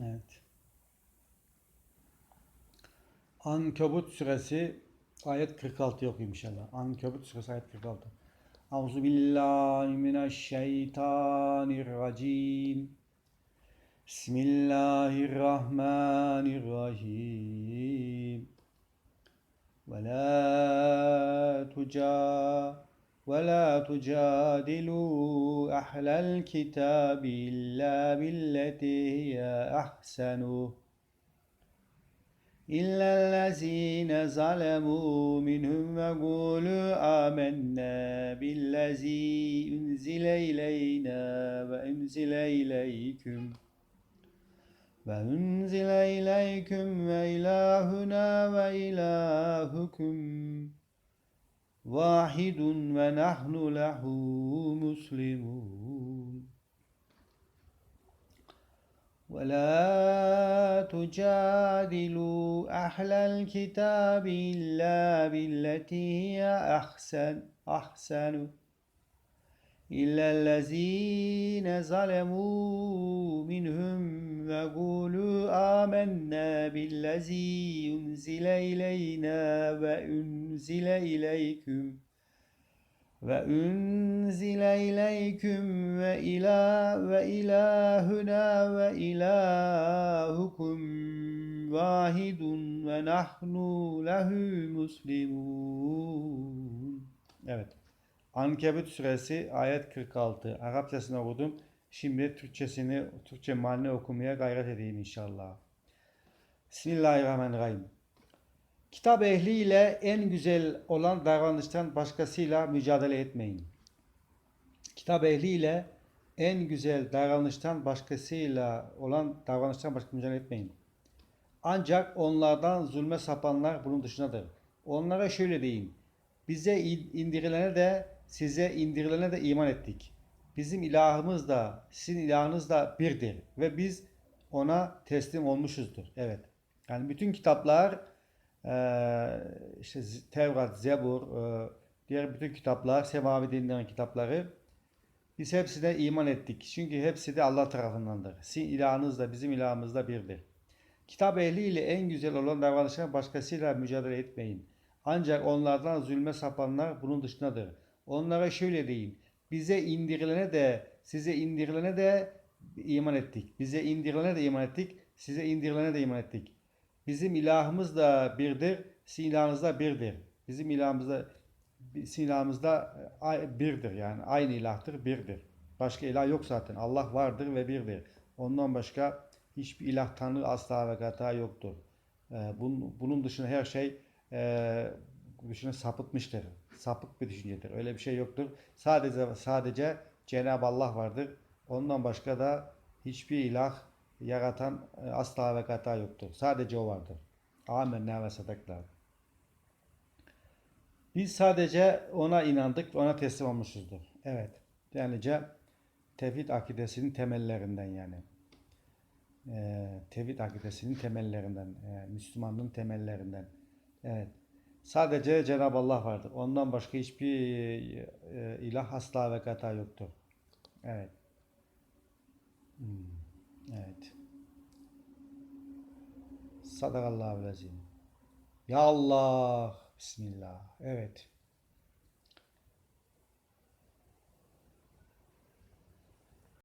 Evet. Ankebut suresi ayet 46 okuyayım inşallah. Ankebut suresi ayet 46. Auzu billahi mineşşeytanirracim. Bismillahirrahmanirrahim. Ve la tuca ve la tucadilu ahlel kitabi illa billeti hiye ahsenu. إلا الذين ظلموا منهم وقولوا آمنا بالذي أنزل إلينا وأنزل إليكم وأنزل إليكم وإلهنا وإلهكم واحد ونحن له مسلمون. ولا تجادلوا أهل الكتاب إلا بالتي هي أحسن أحسن. إلا الذين ظلموا منهم وقولوا آمنا بالذي unzile ileyna ve unzile ileyküm ve unzile ileyküm ve ila ve ilahuna ve. Evet. Ankebut suresi ayet 46. Arapçasını okudum. Şimdi Türkçesini, Türkçe malini okumaya gayret edeyim inşallah. Bismillahirrahmanirrahim. Kitap ehliyle en güzel olan davranıştan başkasıyla mücadele etmeyin. Kitap ehliyle en güzel davranıştan başkasıyla olan davranıştan başka mücadele etmeyin. Ancak onlardan zulme sapanlar bunun dışındadır. Onlara şöyle deyin. Bize indirilene de size indirilene de iman ettik. Bizim ilahımız da sizin ilahınız da birdir ve biz ona teslim olmuşuzdur. Evet. Yani bütün kitaplar işte Tevrat, Zebur, e, diğer bütün kitaplar, semavi dinlerin kitapları biz hepsine iman ettik. Çünkü hepsi de Allah tarafındandır. Sizin ilahınız da bizim ilahımız da birdir. Kitap ehliyle en güzel olan davranışlar başkasıyla mücadele etmeyin. Ancak onlardan zulme sapanlar bunun dışındadır. Onlara şöyle deyin. Bize indirilene de size indirilene de iman ettik. Bize indirilene de iman ettik. Size indirilene de iman ettik. Bizim ilahımız da birdir, sizin ilahınız da birdir. Bizim ilahımız da sizin ilahımız da birdir yani aynı ilahtır, birdir. Başka ilah yok zaten. Allah vardır ve birdir. Ondan başka hiçbir ilah tanrı asla ve kata yoktur. Bunun, bunun dışında her şey dışına sapıtmıştır. Sapık bir düşüncedir. Öyle bir şey yoktur. Sadece sadece Cenab-ı Allah vardır. Ondan başka da hiçbir ilah yaratan asla ve kata yoktur. Sadece o vardır. Amenna ve sadaklar. Biz sadece ona inandık ve ona teslim olmuşuzdur. Evet. Yanice tevhid akidesinin temellerinden yani. Ee, tevhid akidesinin temellerinden. E, Müslümanlığın temellerinden. Evet. Sadece Cenab-ı Allah vardır. Ondan başka hiçbir e, ilah asla ve kata yoktur. Evet. Hmm. Evet. Sadakallahu azim. Ya Allah. Bismillah. Evet.